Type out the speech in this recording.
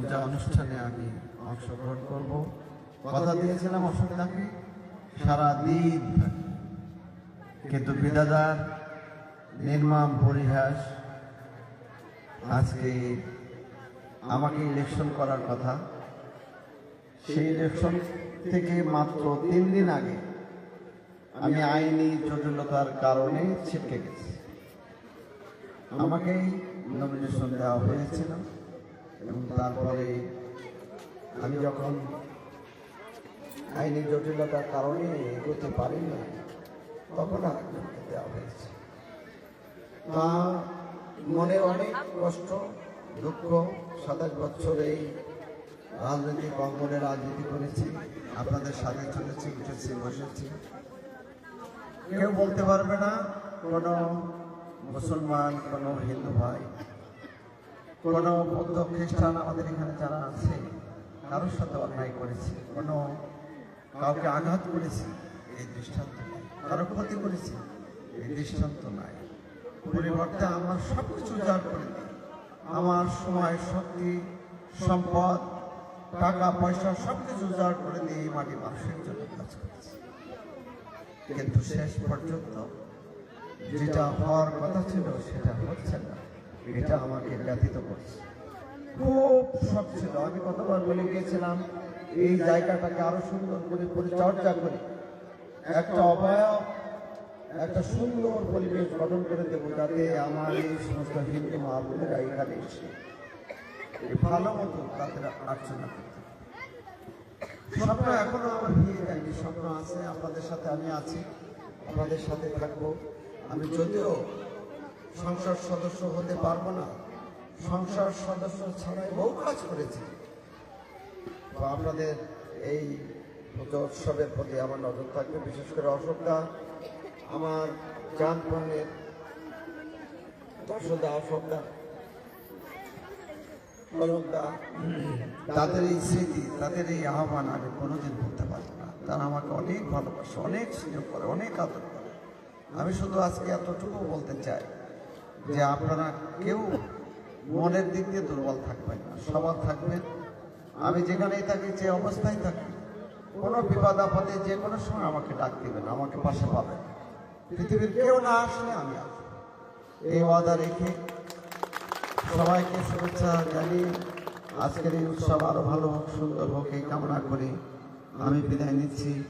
পূজা অনুষ্ঠানে আমি অংশগ্রহণ করব। কথা দিয়েছিলাম অসুবিধাকে সারা দিন থাকব। কিন্তু বিদাদার নির্মম পরিহাস আজকে আমাকে ইলেকশন করার কথা। সেই ইলেকশন থেকে মাত্র তিন দিন আগে আমি আইনি জটিলতার কারণে ছিটকে গেছি। আমাকেই নমিনেশন দেওয়া হয়েছিল। এবং তারপরে আমি যখন আইনি জটিলতার কারণে এগোতে পারি না, তখন আরেকজনকে দেওয়া হয়েছে। তা মনে অনেক কষ্ট, দুঃখ, সাতাশ বছর এই রাজনৈতিক অঙ্গনে রাজনীতি করেছি, আপনাদের সাথে চলেছি, উঠেছি, বসেছি। কেউ বলতে পারবে না, কোনো মুসলমান, কোনো হিন্দু ভাই কোনো বৌদ্ধ খ্রিস্টান আমাদের এখানে যারা আছে, কারোর সাথে অন্যায় করেছি, কোনো কাউকে আঘাত করেছি, এই দৃষ্টান্ত কারও ক্ষতি করেছি, এই দৃষ্টান্ত নাই। পরিবর্তে আমার সব কিছু উজাড় করে দিই। আমার সময়, শক্তি, সম্পদ, টাকা, পয়সা সব কিছু উজাড় করে দিয়ে এই মাটি মানুষের জন্য কাজ করেছি। কিন্তু শেষ পর্যন্ত যেটা হওয়ার কথা ছিল, সেটা হচ্ছে না। এটা আমাকে ব্যথিত করছে। খুব শখ ছিল। আমি কতবার বলে গিয়েছিলাম, এই জায়গাটাকে আরও সুন্দর করে পরিচর্যা করে, একটা অবয়ব একটা সুন্দর পরিবেশ গঠন করে দেবো যাতে আমার এই সমস্ত হিন্দু মা বোনেরা এখানে এসে ভালো মতো তাদের আর্চনা করতে। স্বপ্ন এখনও আমার বিয়ে যায়নি। স্বপ্ন আছে, আপনাদের সাথে আমি আছি, আপনাদের সাথে থাকব। আমি যদিও সংসদ সদস্য হতে পারব না। সংসদ সদস্য ছাড়াই বহু কাজ করেছি। তো আপনাদের এই উৎসবের প্রতি আমার নজর থাকবে, বিশেষ করে অশোকদা আমার চাঁদ বোনের দর্শদা অশোকদা কনকদা তাদের এই স্মৃতি, তাদের এই আহ্বান আমি কোনোদিন ভুলতে পারব না। তারা আমাকে অনেক ভালোবাসে, অনেক সুযোগ করে, অনেক আদর করে। আমি শুধু আজকে এতটুকু বলতে চাই যে আপনারা কেউ মনের দিক দিয়ে দুর্বল থাকবেন না সবার থাকবেন। আমি যেখানেই থাকি, যে অবস্থায় থাকি, কোনো বিপদ আপদে যে কোনো সময় আমাকে ডাক দিবেন, আমাকে পাশে পাবেন। পৃথিবীর কেউ না আসলে আমি আসব। এই ওয়াদা রেখে সবাইকে শুভেচ্ছা জানিয়ে আজকের এই উৎসব আরও ভালো হোক, সুন্দর হোক, এই কামনা করে আমি বিদায় নিচ্ছি।